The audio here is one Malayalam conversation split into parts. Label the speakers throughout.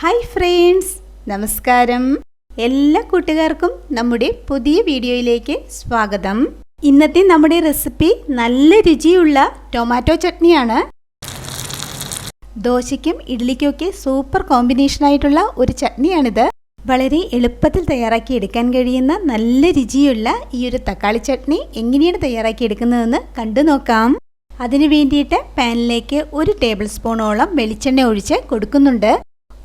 Speaker 1: ഹായ് ഫ്രണ്ട്സ് നമസ്കാരം. എല്ലാ കൂട്ടുകാർക്കും നമ്മുടെ പുതിയ വീഡിയോയിലേക്ക് സ്വാഗതം. ഇന്നത്തെ നമ്മുടെ റെസിപ്പി നല്ല രുചിയുള്ള ടൊമാറ്റോ ചട്നിയാണ്. ദോശയ്ക്കും ഇഡ്ലിക്കുമൊക്കെ സൂപ്പർ കോമ്പിനേഷൻ ആയിട്ടുള്ള ഒരു ചട്നിയാണിത്. വളരെ എളുപ്പത്തിൽ തയ്യാറാക്കി എടുക്കാൻ കഴിയുന്ന നല്ല രുചിയുള്ള ഈ ഒരു തക്കാളി ചട്നി എങ്ങനെയാണ് തയ്യാറാക്കി എടുക്കുന്നതെന്ന് കണ്ടു നോക്കാം. അതിനു വേണ്ടിയിട്ട് പാനിലേക്ക് ഒരു ടേബിൾ സ്പൂണോളം വെളിച്ചെണ്ണ ഒഴിച്ച് കൊടുക്കുന്നുണ്ട്.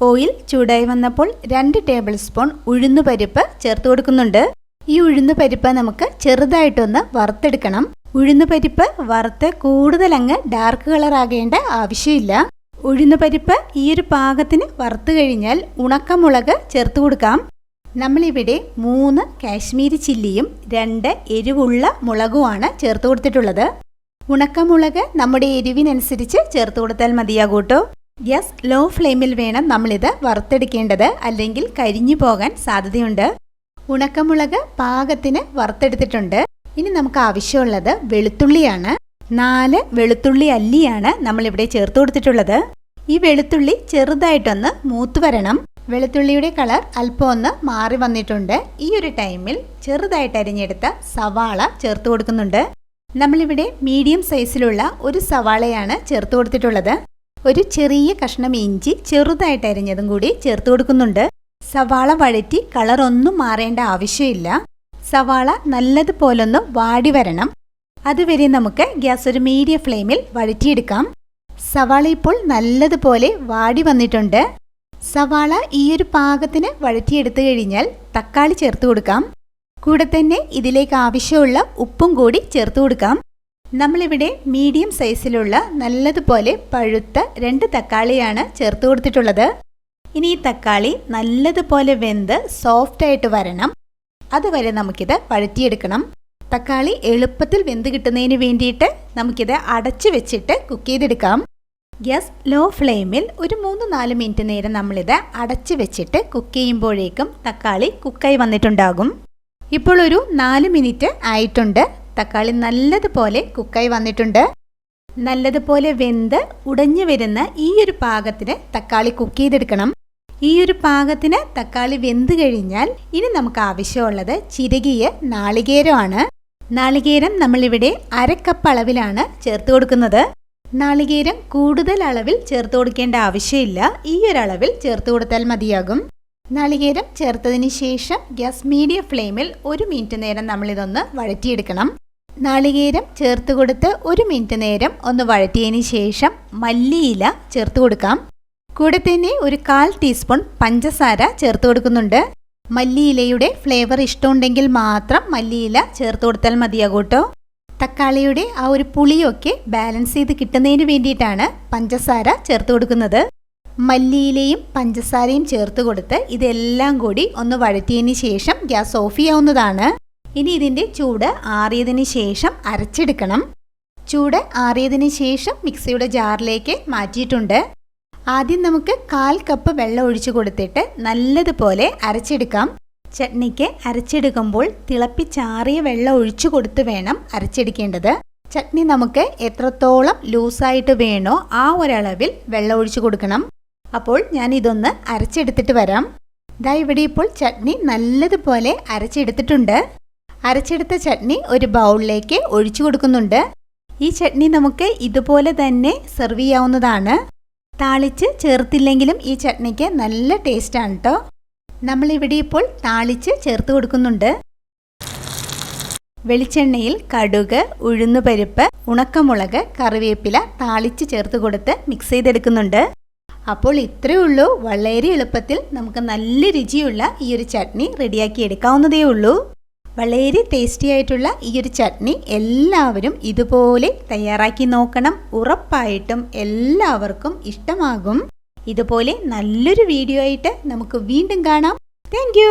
Speaker 1: ഓയിൽ ചൂടായി വന്നപ്പോൾ രണ്ട് ടേബിൾ സ്പൂൺ ഉഴുന്നുപരിപ്പ് ചേർത്ത് കൊടുക്കുന്നുണ്ട്. ഈ ഉഴുന്നുപരിപ്പ് നമുക്ക് ചെറുതായിട്ടൊന്ന് വറുത്തെടുക്കണം. ഉഴുന്നുപരിപ്പ് വറുത്ത് കൂടുതൽ അങ്ങ് ഡാർക്ക് കളർ ആകേണ്ട ആവശ്യമില്ല. ഉഴുന്നുപരിപ്പ് ഈ ഒരു പാകത്തിന് വറുത്ത് കഴിഞ്ഞാൽ ഉണക്കമുളക് ചേർത്ത് കൊടുക്കാം. നമ്മളിവിടെ മൂന്ന് കാശ്മീരി ചില്ലിയും രണ്ട് എരിവുള്ള മുളകുമാണ് ചേർത്ത് കൊടുത്തിട്ടുള്ളത്. ഉണക്കമുളക് നമ്മുടെ എരിവിനനുസരിച്ച് ചേർത്ത് കൊടുത്താൽ മതിയാകൂട്ടോ. ഗ്യാസ് ലോ ഫ്ലെയിമിൽ വേണം നമ്മളിത് വറുത്തെടുക്കേണ്ടത് അല്ലെങ്കിൽ കരിഞ്ഞു പോകാൻ സാധ്യതയുണ്ട്. ഉണക്കമുളക് പാകത്തിന് വറുത്തെടുത്തിട്ടുണ്ട്. ഇനി നമുക്ക് ആവശ്യമുള്ളത് വെളുത്തുള്ളിയാണ്. നാല് വെളുത്തുള്ളി അല്ലിയാണ് നമ്മളിവിടെ ചേർത്ത് കൊടുത്തിട്ടുള്ളത്. ഈ വെളുത്തുള്ളി ചെറുതായിട്ടൊന്ന് മൂത്ത് വരണം. വെളുത്തുള്ളിയുടെ കളർ അല്പം ഒന്ന് മാറി വന്നിട്ടുണ്ട്. ഈ ഒരു ടൈമിൽ ചെറുതായിട്ട് അരിഞ്ഞെടുത്ത സവാള ചേർത്ത് കൊടുക്കുന്നുണ്ട്. നമ്മളിവിടെ മീഡിയം സൈസിലുള്ള ഒരു സവാളയാണ് ചേർത്ത് കൊടുത്തിട്ടുള്ളത്. ഒരു ചെറിയ കഷ്ണം ഇഞ്ചി ചെറുതായിട്ട് അരിഞ്ഞതും കൂടി ചേർത്ത് കൊടുക്കുന്നുണ്ട്. സവാള വഴറ്റി കളർ ഒന്നും മാറേണ്ട ആവശ്യമില്ല. സവാള നല്ലതുപോലൊന്ന് വാടി വരണം. അതുവരെ നമുക്ക് ഗ്യാസ് ഒരു മീഡിയം ഫ്ലെയിമിൽ വഴറ്റിയെടുക്കാം. സവാള ഇപ്പോൾ നല്ലതുപോലെ വാടി വന്നിട്ടുണ്ട്. സവാള ഈ ഒരു പാകത്തിന് വഴറ്റിയെടുത്തു കഴിഞ്ഞാൽ തക്കാളി ചേർത്ത് കൊടുക്കാം. കൂടെ തന്നെ ഇതിലേക്ക് ആവശ്യമുള്ള ഉപ്പും കൂടി ചേർത്ത് കൊടുക്കാം. നമ്മളിവിടെ മീഡിയം സൈസിലുള്ള നല്ലതുപോലെ പഴുത്ത രണ്ട് തക്കാളിയാണ് ചേർത്ത് കൊടുത്തിട്ടുള്ളത്. ഇനി ഈ തക്കാളി നല്ലതുപോലെ വെന്ത് സോഫ്റ്റ് ആയിട്ട് വരണം. അതുവരെ നമുക്കിത് വഴറ്റിയെടുക്കണം. തക്കാളി എളുപ്പത്തിൽ വെന്ത് കിട്ടുന്നതിന് വേണ്ടിയിട്ട് നമുക്കിത് അടച്ചു വെച്ചിട്ട് കുക്ക് ചെയ്തെടുക്കാം. ഗ്യാസ് ലോ ഫ്ലെയിമിൽ ഒരു മൂന്ന് നാല് മിനിറ്റ് നേരം നമ്മളിത് അടച്ചു വെച്ചിട്ട് കുക്ക് ചെയ്യുമ്പോഴേക്കും തക്കാളി കുക്കായി വന്നിട്ടുണ്ടാകും. ഇപ്പോൾ ഒരു നാല് മിനിറ്റ് ആയിട്ടുണ്ട്. തക്കാളി നല്ലതുപോലെ കുക്കായി വന്നിട്ടുണ്ട്. നല്ലതുപോലെ വെന്ത് ഉടഞ്ഞു വരുന്ന ഈ ഒരു പാകത്തിന് തക്കാളി കുക്ക് ചെയ്തെടുക്കണം. ഈ ഒരു പാകത്തിന് തക്കാളി വെന്ത് കഴിഞ്ഞാൽ ഇനി നമുക്ക് ആവശ്യമുള്ളത് ചിരകിയ നാളികേരമാണ്. നാളികേരം നമ്മളിവിടെ അരക്കപ്പ് അളവിലാണ് ചേർത്ത് കൊടുക്കുന്നത്. നാളികേരം കൂടുതൽ അളവിൽ ചേർത്ത് കൊടുക്കേണ്ട ആവശ്യമില്ല. ഈ ഒരു അളവിൽ ചേർത്ത് കൊടുത്താൽ മതിയാകും. നാളികേരം ചേർത്തതിന് ശേഷം ഗ്യാസ് മീഡിയം ഫ്ലെയിമിൽ ഒരു മിനിറ്റ് നേരം നമ്മളിതൊന്ന് വഴറ്റിയെടുക്കണം. നാളികേരം ചേർത്ത് കൊടുത്ത് ഒരു മിനിറ്റ് നേരം ഒന്ന് വഴറ്റിയതിന് ശേഷം മല്ലിയില ചേർത്ത് കൊടുക്കാം. കൂടെ തന്നെ ഒരു കാൽ ടീസ്പൂൺ പഞ്ചസാര ചേർത്ത് കൊടുക്കുന്നുണ്ട്. മല്ലിയിലയുടെ ഫ്ലേവർ ഇഷ്ടമുണ്ടെങ്കിൽ മാത്രം മല്ലിയില ചേർത്ത് കൊടുത്താൽ മതിയാകൂട്ടോ തക്കാളിയുടെ ആ ഒരു പുളിയൊക്കെ ബാലൻസ് ചെയ്ത് കിട്ടുന്നതിന് വേണ്ടിയിട്ടാണ് പഞ്ചസാര ചേർത്ത് കൊടുക്കുന്നത്. മല്ലിയിലയും പഞ്ചസാരയും ചേർത്ത് കൊടുത്ത് ഇതെല്ലാം കൂടി ഒന്ന് വഴറ്റിയതിന് ശേഷം ഗ്യാസ് ഓഫ് ചെയ്യാവുന്നതാണ്. ഇനി ഇതിന്റെ ചൂട് ആറിയതിന് ശേഷം അരച്ചെടുക്കണം. ചൂട് ആറിയതിന് ശേഷം മിക്സിയുടെ ജാറിലേക്ക് മാറ്റിയിട്ടുണ്ട്. ആദ്യം നമുക്ക് കാൽ കപ്പ് വെള്ളം ഒഴിച്ചു കൊടുത്തിട്ട് നല്ലതുപോലെ അരച്ചെടുക്കാം. ചട്നിക്ക് അരച്ചെടുക്കുമ്പോൾ തിളപ്പിച്ചാറിയ വെള്ളം ഒഴിച്ചു കൊടുത്ത് വേണം അരച്ചെടുക്കേണ്ടത്. ചട്നി നമുക്ക് എത്രത്തോളം ലൂസായിട്ട് വേണോ ആ ഒരളവിൽ വെള്ളം ഒഴിച്ചു കൊടുക്കണം. അപ്പോൾ ഞാൻ ഇതൊന്ന് അരച്ചെടുത്തിട്ട് വരാം. ദാ ഇവിടെ ഇപ്പോൾ ചട്നി നല്ലതുപോലെ അരച്ചെടുത്തിട്ടുണ്ട്. അരച്ചെടുത്ത ചട്നി ഒരു ബൗളിലേക്ക് ഒഴിച്ചു കൊടുക്കുന്നുണ്ട്. ഈ ചട്നി നമുക്ക് ഇതുപോലെ തന്നെ സെർവ് ചെയ്യാവുന്നതാണ്. താളിച്ച് ചേർത്തില്ലെങ്കിലും ഈ ചട്നിക്ക് നല്ല ടേസ്റ്റാണ് കേട്ടോ നമ്മളിവിടെ ഇപ്പോൾ താളിച്ച് ചേർത്ത് കൊടുക്കുന്നുണ്ട്. വെളിച്ചെണ്ണയിൽ കടുക് ഉഴുന്നുപരിപ്പ് ഉണക്കമുളക് കറിവേപ്പില താളിച്ച് ചേർത്ത് കൊടുത്ത് മിക്സ് ചെയ്തെടുക്കുന്നുണ്ട്. അപ്പോൾ ഇത്രയേ ഉള്ളൂ. വളരെ എളുപ്പത്തിൽ നമുക്ക് നല്ല രുചിയുള്ള ഈ ഒരു ചട്നി റെഡിയാക്കി എടുക്കാവുന്നതേ ഉള്ളൂ. വളരെ ടേസ്റ്റി ആയിട്ടുള്ള ഈ ഒരു ചട്നി എല്ലാവരും ഇതുപോലെ തയ്യാറാക്കി നോക്കണം. ഉറപ്പായിട്ടും എല്ലാവർക്കും ഇഷ്ടമാകും. ഇതുപോലെ നല്ലൊരു വീഡിയോ ആയിട്ട് നമുക്ക് വീണ്ടും കാണാം. താങ്ക്